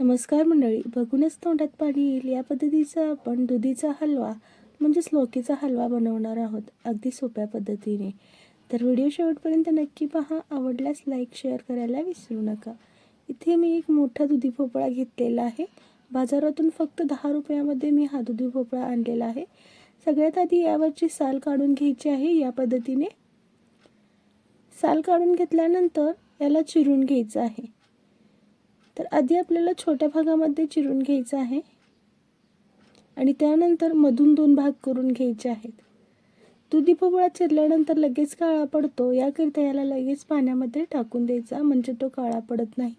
नमस्कार मंडळी बघूनच तोंडात पाणी येईल. या पद्धतीचा आपण दुधीचा हलवा म्हणजेच लोकीचा हलवा बनवणार आहोत. अगदी सोप्या पद्धतीने. तर व्हिडिओ शेवटपर्यंत नक्की पहा. आवडल्यास लाईक शेअर करायला विसरू नका. इथे मी एक मोठा दुधी भोपळा घेतलेला आहे. बाजारातून फक्त दहा रुपयामध्ये मी हा दुधी भोपळा आणलेला आहे. सगळ्यात आधी यावरची साल काढून घ्यायची आहे. या पद्धतीने साल काढून घेतल्यानंतर याला चिरून घ्यायचं आहे. तर आधी आपल्याला छोट्या भागामध्ये चिरून घ्यायचं आहे. आणि त्यानंतर मधून दोन भाग करून घ्यायचे आहेत. दुधी भोपळा चिरल्यानंतर लगेच काळा पडतो. याकरिता याला लगेच पाण्यामध्ये टाकून द्यायचा म्हणजे तो काळा पडत नाही.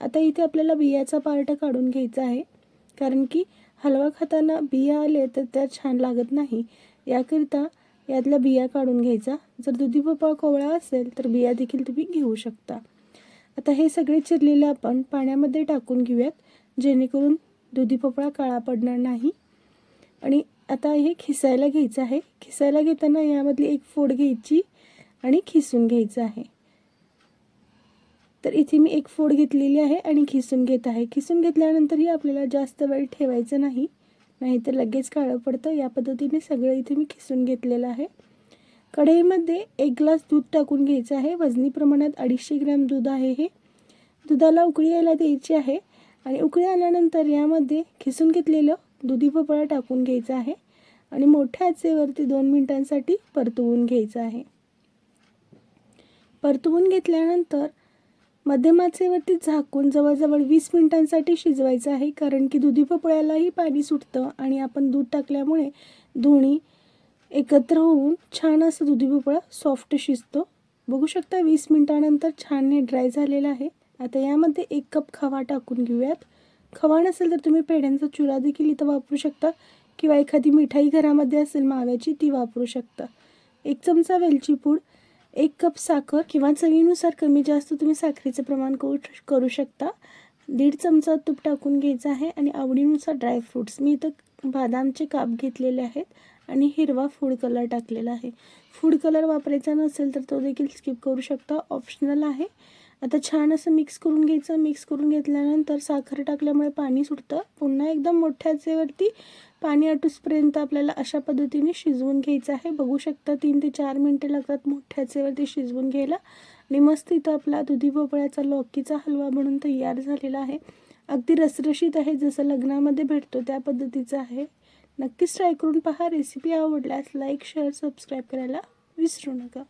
आता इथे आपल्याला बियाचा पार्ट काढून घ्यायचा आहे. कारण की हलवा खाताना बिया आले तर त्या छान लागत नाही. याकरिता यातल्या बिया काढून घ्यायचा. जर दुधी भोपळा कोवळा असेल तर बिया देखील तुम्ही घेऊ शकता. आता हे सगळे चिरलेले आपण पाण्यामध्ये टाकून घेऊयात जेणेकरून दुधी भोपळा काळा पडणार नाही. आणि आता हे खिसायला घ्यायचं आहे. खिसायला घेताना यामधली एक फोड घ्यायची आणि खिसून घ्यायचं आहे. तर इथे मी एक फोड घेतलेली आहे आणि खिसून घेत आहे. खिसून घेतल्यानंतरही आपल्याला जास्त वेळ ठेवायचं नाही. नाहीतर लगेच काळं पडतं. या पद्धतीने सगळं इथे मी खिसून घेतलेलं आहे. कढईमध्ये एक ग्लास दूध टाकून घ्यायचं आहे. वजनी प्रमाणात अडीचशे ग्रॅम दूध आहे हे. दुधाला उकळी यायला द्यायची आहे आणि उकळी आल्यानंतर यामध्ये खिसून घेतलेलं दुधी भोपळा टाकून घ्यायचा आहे आणि मोठ्या आचेवरती दोन मिनिटांसाठी परतवून घ्यायचं आहे. परतवून घेतल्यानंतर मध्यम आचेवरती झाकून जवळजवळ वीस मिनिटांसाठी शिजवायचं आहे कारण की दुधी भोपळ्यालाही पाणी सुटतं आणि आपण दूध टाकल्यामुळे दोन्ही एकत्र होऊन छान असं दुधी भोपळा सॉफ्ट शिजतो. बघू शकता वीस मिनिटानंतर छानने ड्राय झालेला आहे. आता यामध्ये एक कप खवा टाकून घेऊयात. खवा नसेल तर तुम्ही पेढ्यांचा चुरा देखील इथं वापरू शकता किंवा एखादी मिठाई घरामध्ये असेल माव्याची ती वापरू शकता. एक चमचा वेलची पूड एक कप साखर किंवा चवीनुसार कमी जास्त तुम्ही साखरेचं प्रमाण करू करू शकता. दीड चमचा तूप टाकून घ्यायचं आहे आणि आवडीनुसार ड्रायफ्रूट्स मी इथं बदामचे काप घेतलेले आहेत. आणि हिरवा फूड कलर टाकलेला आहे. फूड कलर वापरायचा नसेल तर तो देखील स्किप करू शकता. ऑप्शनल आहे. आता छान असं मिक्स करून घ्यायचं. मिक्स करून घेतल्यानंतर साखर टाकल्यामुळे पाणी सुटतं. पुन्हा एकदम मोठ्याचेवरती पाणी आटूसपर्यंत आपल्याला अशा पद्धतीने शिजवून घ्यायचं आहे. बघू शकता तीन ते चार मिनटे लागतात मोठ्याचेवरती शिजवून घ्यायला. आणि मस्त इथं आपला दुधी भोपळ्याचा लॉकीचा हलवा बनून तयार झालेला आहे. अगदी रसरशीत आहे. जसं लग्नामध्ये भेटतो त्या पद्धतीचं आहे. नक्कीच ट्राय करून पहा. रेसिपी आवडल्यास लाईक शेअर सबस्क्राईब करायला विसरू नका.